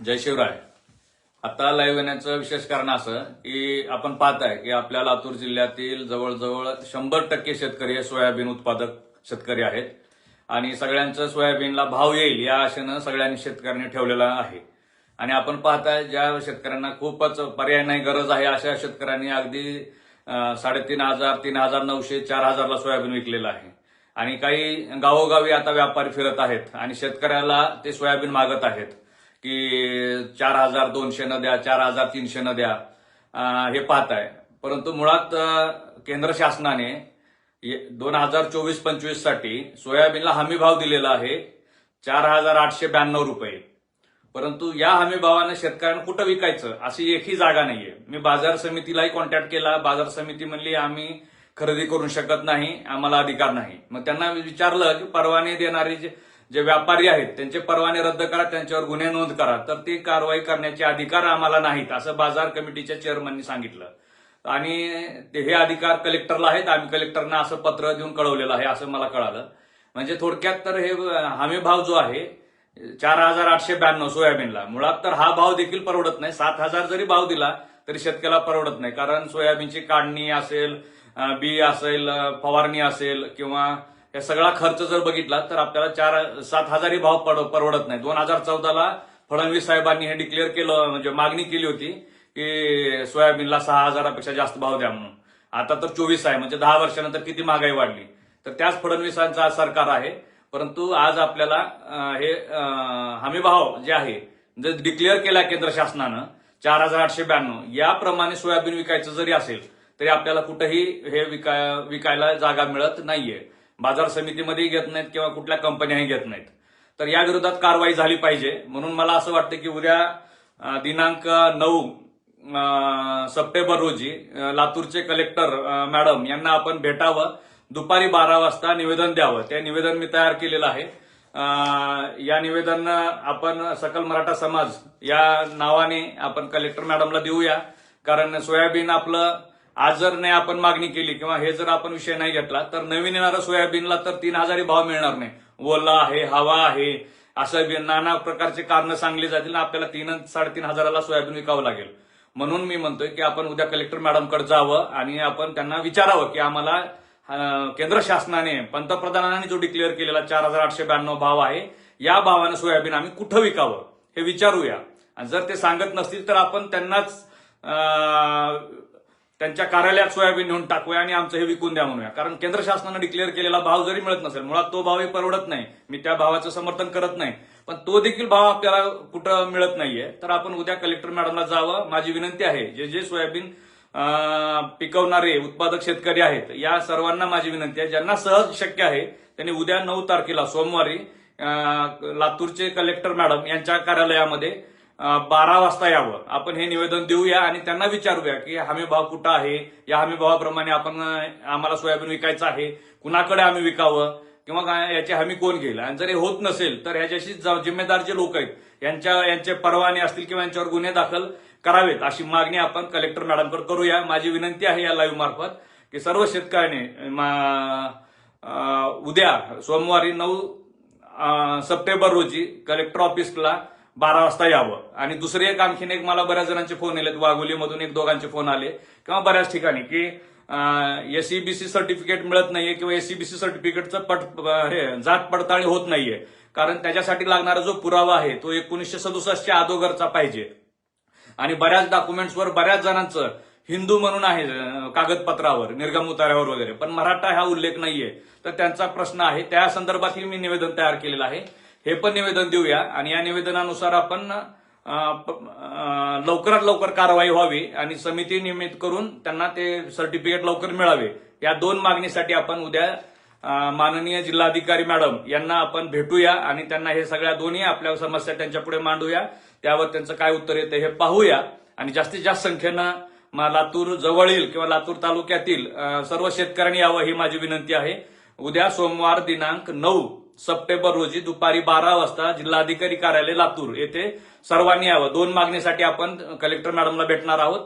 जय शिवराय. आता लाईव्ह येण्याचं विशेष कारण असं की आपण पाहताय की आपल्या लातूर जिल्ह्यातील जवळजवळ शंभर टक्के शेतकरी हे सोयाबीन उत्पादक शेतकरी आहेत. आणि सगळ्यांचं सोयाबीनला भाव येईल या आशेनं सगळ्यांनी शेतकऱ्यांनी ठेवलेला आहे. आणि आपण पाहताय ज्या शेतकऱ्यांना खूपच पर्याय नाही गरज आहे अशा शेतकऱ्यांनी अगदी साडेतीन हजार तीन हजार नऊशे चार हजारला सोयाबीन विकलेलं आहे. आणि काही गावोगावी आता व्यापारी फिरत आहेत आणि शेतकऱ्याला ते सोयाबीन मागत आहेत. की चार हजार दोनशे न द्या चार हजार तीनशे न द्या पाहत आहे. परंतु मुळात केंद्र शासनाने दोन हजार चोवीस पंचवीससाठी सोयाबीनला हमी भाव दिलेला आहे चार हजार आठशे ब्याण्णव रुपये. परंतु या हमी भावानं शेतकऱ्यांना कुठं विकायचं अशी एकही जागा नाहीये. मी बाजार समितीलाही कॉन्टॅक्ट केला. बाजार समिती म्हणली आम्ही खरेदी करू शकत नाही आम्हाला अधिकार नाही. मग त्यांना विचारलं की परवाने देणारी जे जे व्यापारी आहेत त्यांचे परवाने रद्द करा त्यांच्यावर गुन्हे नोंद करा तर ती कारवाई करण्याचे अधिकार आम्हाला नाहीत असं बाजार कमिटीच्या चेअरमननी सांगितलं. आणि ते हे अधिकार कलेक्टरला आहेत आम्ही कलेक्टरना असं पत्र देऊन कळवलेलं आहे असं मला कळालं. म्हणजे थोडक्यात तर हे हमी भाव जो आहे चार हजार आठशे ब्याण्णव सोयाबीनला. मुळात तर हा भाव देखील परवडत नाही. सात हजार जरी भाव दिला तरी शेतकऱ्याला परवडत नाही. कारण सोयाबीनची काढणी असेल बी असेल फवारणी असेल किंवा हे सगळा खर्च जर बघितला तर आपल्याला चार सात हजारही भाव परवडत नाही. दोन हजार चौदाला फडणवीस साहेबांनी हे डिक्लेअर केलं म्हणजे मागणी केली होती की सोयाबीनला सहा हजारापेक्षा जास्त भाव द्या म्हणून. आता तर चोवीस आहे म्हणजे दहा वर्षानंतर किती महागाई वाढली. तर त्याच फडणवीसांचं आज सरकार आहे परंतु आज आपल्याला हे हमी भाव जे आहे जर डिक्लेअर केला केंद्र शासनानं चार हजार आठशे ब्याण्णव याप्रमाणे सोयाबीन विकायचं जरी असेल तरी आपल्याला कुठंही हे विकाय विकायला जागा मिळत नाहीये. बाजार समितीमध्येही घेत नाहीत किंवा कुठल्या कंपन्याही घेत नाहीत. तर या विरोधात कारवाई झाली पाहिजे. म्हणून मला असं वाटतं की उद्या दिनांक नऊ सप्टेंबर रोजी लातूरचे कलेक्टर मॅडम यांना आपण भेटावं. दुपारी बारा वाजता निवेदन द्यावं. ते निवेदन मी तयार केलेलं आहे. या निवेदन आपण सकल मराठा समाज या नावाने आपण कलेक्टर मॅडमला देऊया. कारण सोयाबीन आपलं आज जर नाही आपण मागणी केली किंवा हे जर आपण विषय नाही घेतला तर नवीन येणारा सोयाबीनला तर तीन हजारी भाव मिळणार नाही. ओला आहे हवा आहे असं बी- नाना प्रकारचे कारणं सांगली जातील आपल्याला तीन साडेतीन हजाराला सोयाबीन विकावं लागेल. म्हणून मी म्हणतोय की आपण उद्या कलेक्टर मॅडमकडे जावं आणि आपण त्यांना विचारावं की आम्हाला केंद्र शासनाने पंतप्रधानांनी जो डिक्लेअर केलेला चार हजार आठशे ब्याण्णव भाव आहे या भावानं सोयाबीन आम्ही कुठं विकावं? हे विचारूया. आणि जर ते सांगत नसतील तर आपण त्यांनाच त्यांच्या कार्यालयात सोयाबीन नेऊन टाकूया आणि आमचं हे विकून द्या म्हणूया. कारण केंद्र शासनानं डिक्लेअर केलेला भाव जरी मिळत नसेल मुळात तो भावही परवडत नाही. मी त्या भावाचं समर्थन करत नाही. पण तो देखील भाव आपल्याला कुठं मिळत नाहीये तर आपण उद्या कलेक्टर मॅडमला जावं. माझी विनंती आहे जे जे सोयाबीन पिकवणारे उत्पादक शेतकरी आहेत या सर्वांना माझी विनंती आहे. ज्यांना सहज शक्य आहे त्यांनी उद्या नऊ तारखेला सोमवारी लातूरचे कलेक्टर मॅडम यांच्या कार्यालयामध्ये बारा वाजता यावं. आपण हे निवेदन देऊया आणि त्यांना विचारूया की हमी भाव कुठं आहे? या हमी भावाप्रमाणे आपण आम्हाला सोयाबीन विकायचं आहे. कुणाकडे आम्ही विकावं? किंवा काय याची हमी कोण घेईल? आणि जर हे होत नसेल तर ह्याच्याशी जिम्मेदार जे लोक आहेत यांच्या यांचे परवाने असतील किंवा यांच्यावर गुन्हे दाखल करावेत अशी मागणी आपण कलेक्टर मॅडमकडे करूया. माझी विनंती आहे या लाईव्ह मार्फत की सर्व शेतकऱ्याने उद्या सोमवारी नऊ सप्टेंबर रोजी कलेक्टर ऑफिसला बारा वाजता यावं. आणि दुसरे एक आणखीन एक मला बऱ्याच जणांचे फोन आलेत. वाघोलीमधून एक दोघांचे फोन आले. किंवा बऱ्याच ठिकाणी की एसईबीसी सर्टिफिकेट मिळत नाहीये किंवा एसईबीसी सर्टिफिकेटचं पट हे जात पडताळणी होत नाहीये. कारण त्याच्यासाठी लागणारा जो पुरावा आहे तो एकोणीसशे सदुसष्टच्या अगोदरचा पाहिजे. आणि बऱ्याच डॉक्युमेंट्सवर बऱ्याच जणांचं हिंदू म्हणून आहे कागदपत्रावर निर्गम उतार्यावर वगैरे. पण मराठा हा उल्लेख नाहीये. तर त्यांचा प्रश्न आहे. त्या संदर्भातही मी निवेदन तयार केलेलं आहे. हे पण निवेदन देऊया. आणि या निवेदनानुसार आपण लवकरात लवकर कारवाई व्हावी आणि समिती नियमित करून त्यांना ते सर्टिफिकेट लवकर मिळावे. या दोन मागणीसाठी आपण उद्या माननीय जिल्हाधिकारी मॅडम यांना आपण भेटूया आणि त्यांना हे सगळ्या दोन्ही आपल्या समस्या त्यांच्या पुढे मांडूया. त्यावर त्यांचं काय उत्तर येतं हे पाहूया. आणि जास्तीत जास्त संख्येनं लातूर जवळील किंवा लातूर तालुक्यातील सर्व शेतकऱ्यांनी यावं ही माझी विनंती आहे. उद्या सोमवार दिनांक नऊ सप्टेंबर रोजी दुपारी बारा वाजता जिल्हाधिकारी कार्यालय लातूर येथे सर्वांनी यावं. दोन मागणीसाठी आपण कलेक्टर मॅडमला भेटणार आहोत.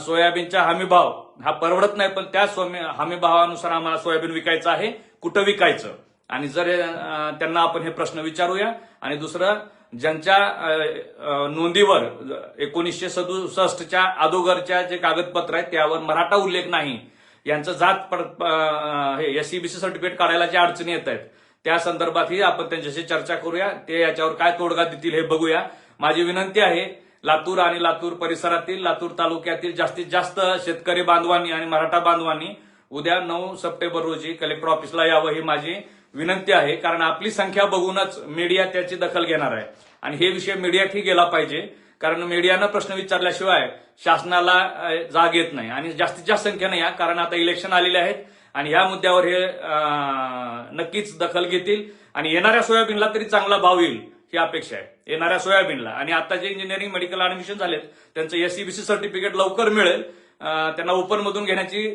सोयाबीनचा हमीभाव हा परवडत नाही पण त्या हमीभावानुसार आम्हाला सोयाबीन विकायचं आहे. कुठं विकायचं? आणि जर त्यांना आपण हे प्रश्न विचारूया. आणि दुसरं ज्यांच्या नोंदीवर एकोणीसशे सदुसष्टच्या अगोदरच्या जे कागदपत्र आहेत त्यावर मराठा उल्लेख नाही. यांचं जात पड- हे एससीबीसी सर्टिफिकेट काढायला ज्या अडचणी येत आहेत त्या संदर्भातही आपण त्यांच्याशी चर्चा करूया. ते याच्यावर काय तोडगा देतील हे बघूया. माझी विनंती आहे लातूर आणि लातूर परिसरातील लातूर तालुक्यातील जास्तीत जास्त शेतकरी बांधवांनी आणि मराठा बांधवांनी उद्या नऊ सप्टेंबर रोजी कलेक्टर ऑफिसला यावं ही माझी विनंती आहे. कारण आपली संख्या बघूनच मीडिया त्याची दखल घेणार आहे. आणि हे विषय मीडियातही गेला पाहिजे. कारण मीडियानं प्रश्न विचारल्याशिवाय शासनाला जाग येत नाही. आणि जास्तीत जास्त संख्येनं या. कारण आता इलेक्शन आलेले आहेत. आणि या मुद्द्यावर हे नक्कीच दखल घेतील. आणि येणाऱ्या सोयाबीनला तरी चांगला भाव येईल ही अपेक्षा आहे. येणाऱ्या सोयाबीनला. आणि आता जे इंजिनिअरिंग मेडिकल ऍडमिशन झालेत त्यांचं एससीबीसी सर्टिफिकेट लवकर मिळेल. त्यांना ओपन मधून घेण्याची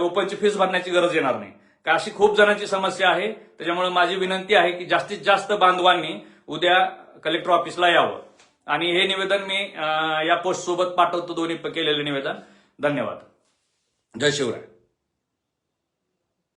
ओपनची फीस भरण्याची गरज येणार नाही. का अशी खूप जणांची समस्या आहे. त्याच्यामुळे माझी विनंती आहे की जास्तीत जास्त बांधवांनी उद्या कलेक्टर ऑफिसला यावं. आणि हे निवेदन मी या पोस्ट सोबत पाठवतो. दोन्ही केलेलं निवेदन. धन्यवाद. जय शिवराय.